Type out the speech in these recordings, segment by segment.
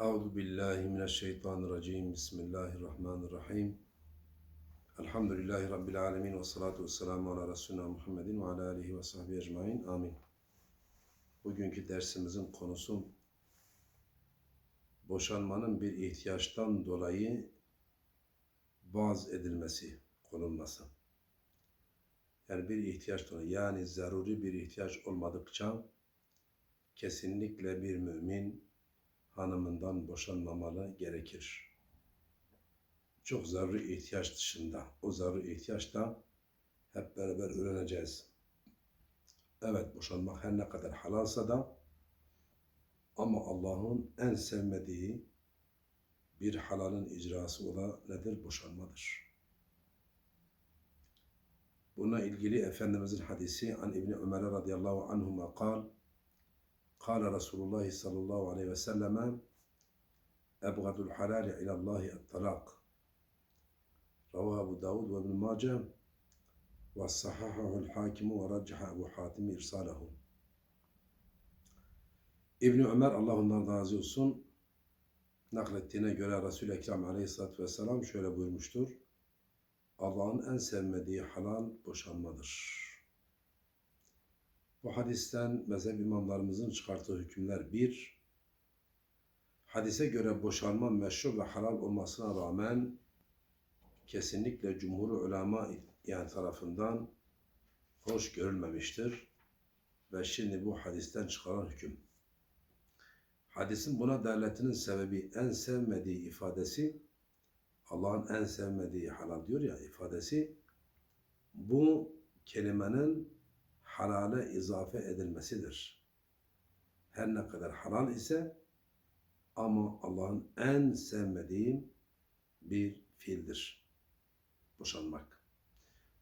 Euzu billahi mineşşeytanirracim. Bismillahirrahmanirrahim. Elhamdülillahi rabbil alamin ve salatu vesselamu ala resulina Muhammedin ve ala alihi ve sahbihi ecmaîn. Amin. Bugünkü dersimizin konusu boşanmanın bir ihtiyaçtan dolayı vaz edilmesi, konulması. Yani bir ihtiyaç dolayı, yani zaruri bir ihtiyaç olmadıkça kesinlikle bir mümin hanımından boşanmamalı gerekir. Çok zaruri ihtiyaç dışında, o zaruri ihtiyaç da hep beraber öğreneceğiz. Evet boşanmak her ne kadar halalsa da ama Allah'ın en sevmediği bir halalın icrası olan nedir? Boşanmadır. Buna ilgili Efendimizin hadisi an İbni Ömer radıyallahu anhuma kal Kale Resulullah sallallahu aleyhi ve selleme Ebgadul halali ilallahi et-talak. Ravahu Davud ve ibn Mace ve sahahahul hakimu ve raccaha Ebu Hatim irsalahu. İbn Ömer Allah ondan razı olsun naklettiğine göre Resul-i Ekrem aleyhissalatü vesselam şöyle buyurmuştur. Allah'ın en sevmediği halal boşanmadır. Bu hadisten mezhep imamlarımızın çıkarttığı hükümler bir, hadise göre boşanma meşru ve halal olmasına rağmen kesinlikle cumhur ulema yani tarafından hoş görülmemiştir. Ve şimdi bu hadisten çıkaran hüküm. Hadisin buna delaletinin sebebi en sevmediği ifadesi Allah'ın en sevmediği halal diyor ya ifadesi bu kelimenin halale izafe edilmesidir. Her ne kadar halal ise ama Allah'ın en sevmediği bir fiildir. Boşanmak.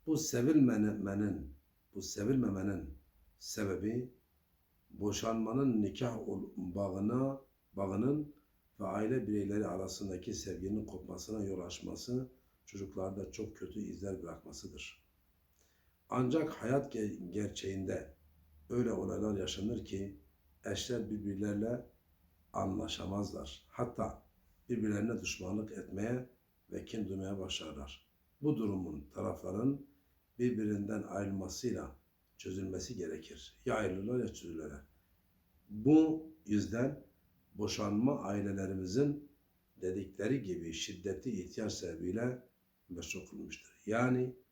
Bu sevilmemenin, bu sevilmemenin sebebi boşanmanın nikah bağına, bağının ve aile bireyleri arasındaki sevginin kopmasına yol açması, çocuklarda çok kötü izler bırakmasıdır. Ancak hayat gerçeğinde öyle olaylar yaşanır ki eşler birbirlerle anlaşamazlar. Hatta birbirlerine düşmanlık etmeye ve kin duymaya başlarlar. Bu durumun tarafların birbirinden ayrılmasıyla çözülmesi gerekir. Ya ayrılırlar ya çözülürler. Bu yüzden boşanma ailelerimizin dedikleri gibi şiddetli ihtiyaç sebebiyle meşru kılmıştır. Yani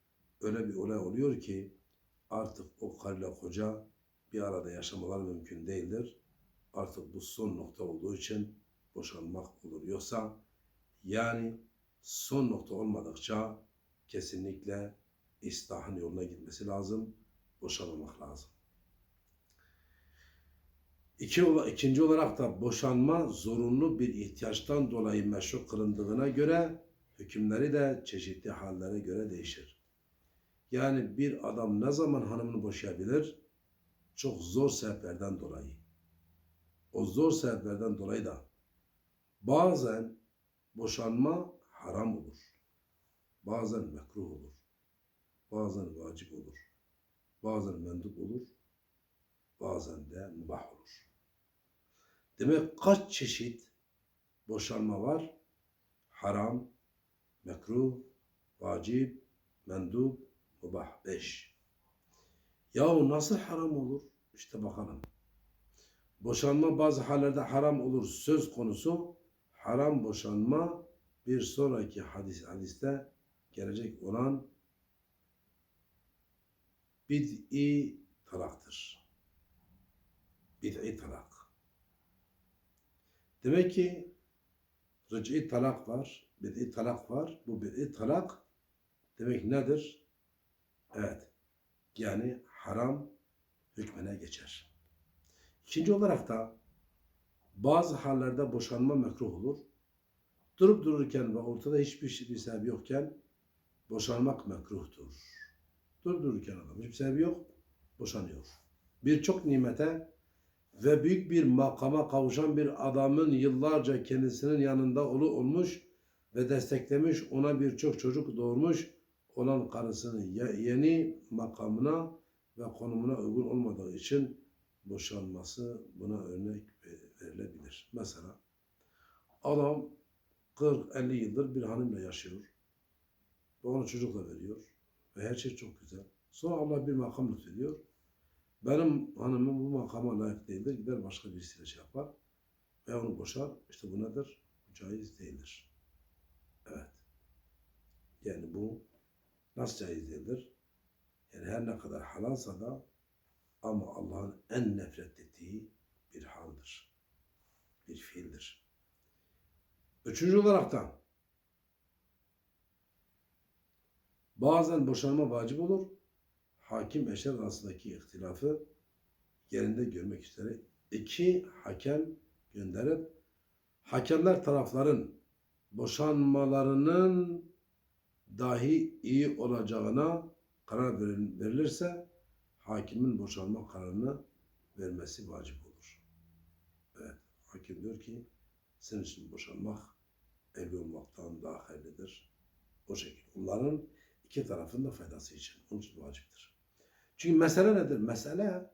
öyle bir olay oluyor ki artık o karıyla koca bir arada yaşamalar mümkün değildir. Artık bu son nokta olduğu için boşanmak olur. Yoksa yani son nokta olmadıkça kesinlikle istahın yoluna gitmesi lazım. Boşanmamak lazım. İki, ikinci olarak da boşanma zorunlu bir ihtiyaçtan dolayı meşru kılındığına göre hükümleri de çeşitli hallere göre değişir. Yani bir adam ne zaman hanımını boşayabilir? Çok zor sebeplerden dolayı. O zor sebeplerden dolayı da bazen boşanma haram olur. Bazen mekruh olur. Bazen vacip olur. Bazen mendup olur. Bazen de mübah olur. Demek kaç çeşit boşanma var? Haram, mekruh, vacip, mendup, Mubah 5. Yahu nasıl haram olur? İşte bakalım. Boşanma bazı hallerde haram olur. Söz konusu haram boşanma bir sonraki hadis hadiste gelecek olan bid'i talaktır. Bid'i talak. Demek ki rıc'i talak var, bid'i talak var. Bu bid'i talak demek nedir? Evet. Yani haram hükmüne geçer. İkinci olarak da bazı hallerde boşanma mekruh olur. Durup dururken ve ortada hiçbir şey bir sebebi yokken boşanmak mekruhtur. Durup dururken adam hiçbir sebebi yok, boşanıyor. Birçok nimete ve büyük bir makama kavuşan bir adamın yıllarca kendisinin yanında olu olmuş ve desteklemiş, ona birçok çocuk doğurmuş olan karısının yeni makamına ve konumuna uygun olmadığı için boşanması buna örnek verilebilir. Mesela Adam 40-50 yıldır bir hanımla yaşıyor. Ve ona çocuk da veriyor. Ve her şey çok güzel. Sonra Allah bir makam lütfediyor. Benim hanımım bu makama layık değildir. Gider başka birisiyle şey yapar. Ve onu boşar. İşte bu nedir? Caiz değildir. Evet. Yani bu nasıl caiz değildir? Yani her ne kadar halalsa da ama Allah'ın en nefret ettiği bir haldir. Bir fiildir. Üçüncü olarak da bazen boşanma vacip olur. Hakim eşler arasındaki ihtilafı yerinde görmek üzere iki hakem gönderip hakemler tarafların boşanmalarının dahi iyi olacağına karar veril- verilirse hakimin boşanma kararını vermesi vacip olur. Evet, hakim diyor ki senin için boşanmak evli olmaktan daha hayırlıdır. O şekilde. Onların iki tarafın da faydası için. Onun için vaciptir. Çünkü mesele nedir? Mesele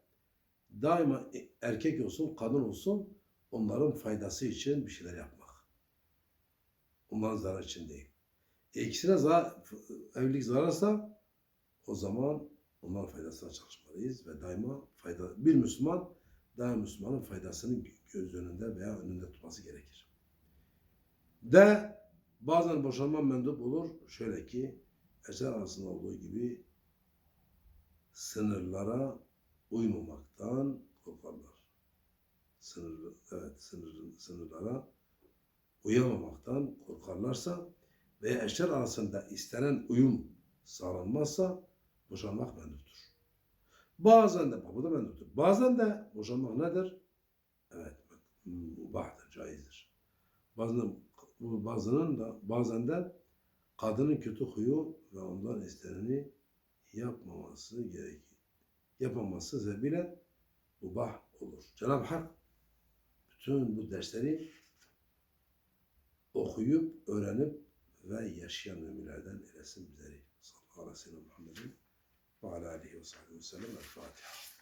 daima erkek olsun, kadın olsun onların faydası için bir şeyler yapmak. Onların zarar için değil. E ikisine zarar, evlilik zararsa o zaman onların faydasına çalışmalıyız ve daima fayda bir Müslüman daima Müslümanın faydasını göz önünde veya önünde tutması gerekir. De bazen boşanma mendup olur. Şöyle ki eşler arasında olduğu gibi sınırlara uymamaktan korkarlar. Sınır, evet sınır, sınırlara uyamamaktan korkarlarsa veya eşler arasında istenen uyum sağlanmazsa boşanmak menduptur. Bazen de bu da menduptur. Bazen de boşanmak nedir? Evet, mubahtır, caizdir. Bazen bu bazının da bazen de kadının kötü huyu ve ondan isteneni yapmaması gerekir. Yapmaması sebebiyle mubah olur. Cenab-ı Hak bütün bu dersleri okuyup, öğrenip ve yaşayan müminlerden eylesin bizleri. Sallallahu aleyhi ve sellem Muhammedin ve ala aleyhi ve sahibi ve sellem. El Fatiha.